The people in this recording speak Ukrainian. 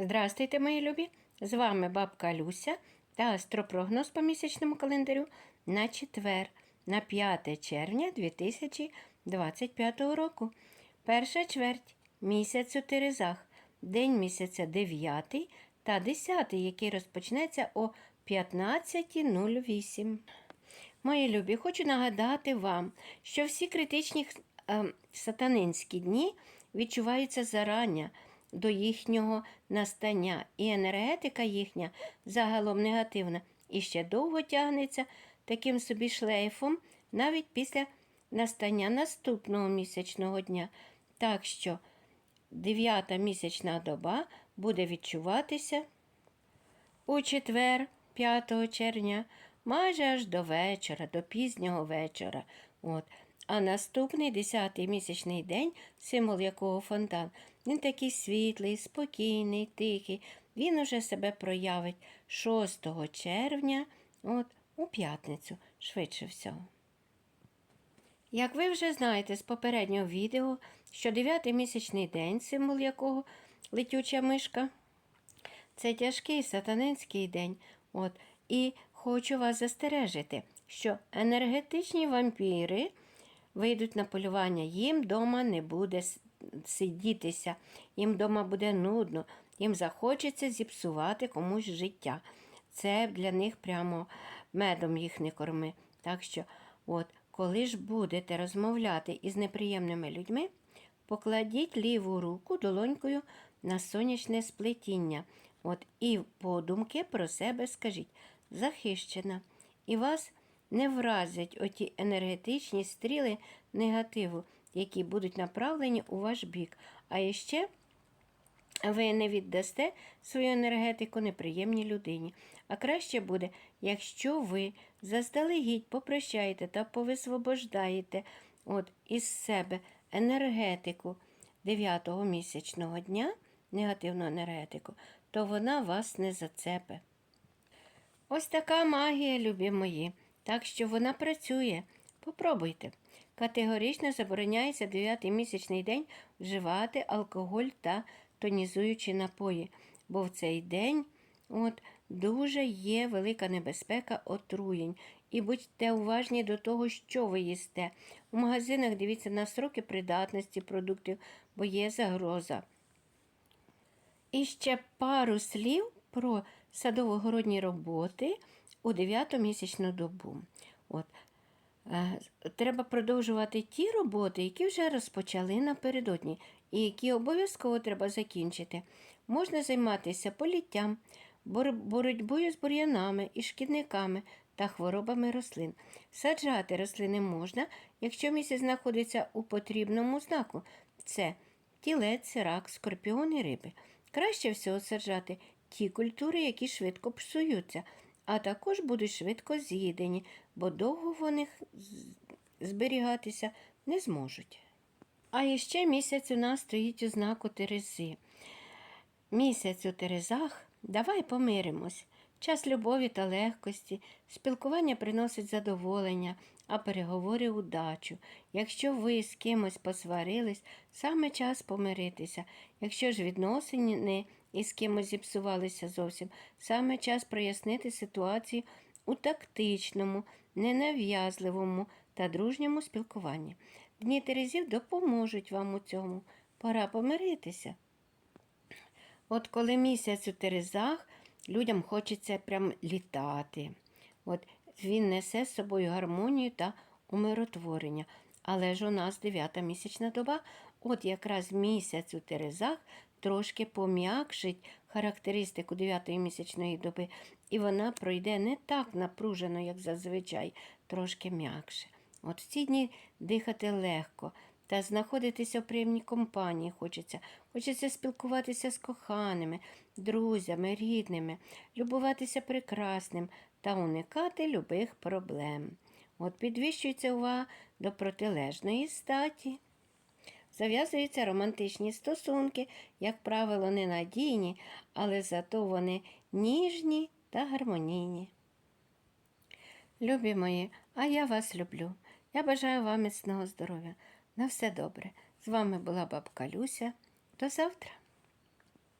Здрастуйте, мої любі! З вами бабка Люся та астропрогноз по місячному календарю на четвер, на 5 червня 2025 року. Перша чверть місяць у Терезах, день місяця 9 та 10, який розпочнеться о 15.08. Мої любі, хочу нагадати вам, що всі критичні е, сатанинські дні відчуваються зарання до їхнього настання, і енергетика їхня загалом негативна і ще довго тягнеться таким собі шлейфом навіть після настання наступного місячного дня. Так що дев'ята місячна доба буде відчуватися у четвер, 5 червня, майже аж до вечора, до пізнього вечора. От. А наступний 10-й місячний день, символ якого фонтан, він такий світлий, спокійний, тихий. Він уже себе проявить 6 червня, от, у п'ятницю, швидше всього. Як ви вже знаєте з попереднього відео, що 9-й місячний день, символ якого летюча мишка, це тяжкий сатанинський день. От, І хочу вас застережити, що енергетичні вампіри вийдуть на полювання, їм вдома не буде сидітися, їм вдома буде нудно, їм захочеться зіпсувати комусь життя. Це для них прямо медом їх не корми. Так що, от, коли ж будете розмовляти із неприємними людьми, покладіть ліву руку долонькою на сонячне сплетіння. От, І подумки про себе скажіть захищена. І вас не вразять оті енергетичні стріли негативу, які будуть направлені у ваш бік. А ще ви не віддасте свою енергетику неприємній людині. А краще буде, якщо ви заздалегідь попрощаєте та повисвобождаєте от із себе енергетику 9-го місячного дня, негативну енергетику, то вона вас не зацепе. Ось така магія, любі мої. Так що вона працює. Попробуйте. Категорично забороняється 9-й місячний день вживати алкоголь та тонізуючі напої, бо в цей день от, дуже є велика небезпека отруєнь. І будьте уважні до того, що ви їсте. У магазинах дивіться на сроки придатності продуктів, бо є загроза. І ще пару слів про садово-городні роботи у 9 місячну добу. От. Е, треба продовжувати ті роботи, які вже розпочали напередодні, і які обов'язково треба закінчити. Можна займатися політтям, боротьбою з бур'янами і шкідниками та хворобами рослин. Саджати рослини можна, якщо місяць знаходиться у потрібному знаку. Це тілець, рак, скорпіон і риби. Краще всього саджати ті культури, які швидко псуються а також будуть швидко з'їдені, бо довго вони зберігатися не зможуть. А іще місяць у нас стоїть у знаку Терези. Місяць у Терезах давай помиримось. Час любові та легкості, спілкування приносить задоволення, а переговори удачу. Якщо ви з кимось посварились, саме час помиритися. Якщо ж відносини із кимось зіпсувалися зовсім, саме час прояснити ситуацію у тактичному, ненав'язливому та дружньому спілкуванні. Дні Терезів допоможуть вам у цьому. Пора помиритися. От коли місяць у Терезах, людям хочеться прям літати. От Він несе з собою гармонію та умиротворення. Але ж у нас дев'ята місячна доба, от якраз місяць у Терезах трошки пом'якшить характеристику дев'ятої місячної доби, і вона пройде не так напружено, як зазвичай, трошки м'якше. От в ці дні дихати легко. Та знаходитися в приємній компанії хочеться. Хочеться спілкуватися з коханими, друзями, рідними, любуватися прекрасним та уникати любих проблем. От підвищується увага до протилежної статі. Зав'язуються романтичні стосунки, як правило, ненадійні, але зато вони ніжні та гармонійні. Любі мої, а я вас люблю. Я бажаю вам міцного здоров'я. На все добре. З вами була бабка Люся. До завтра.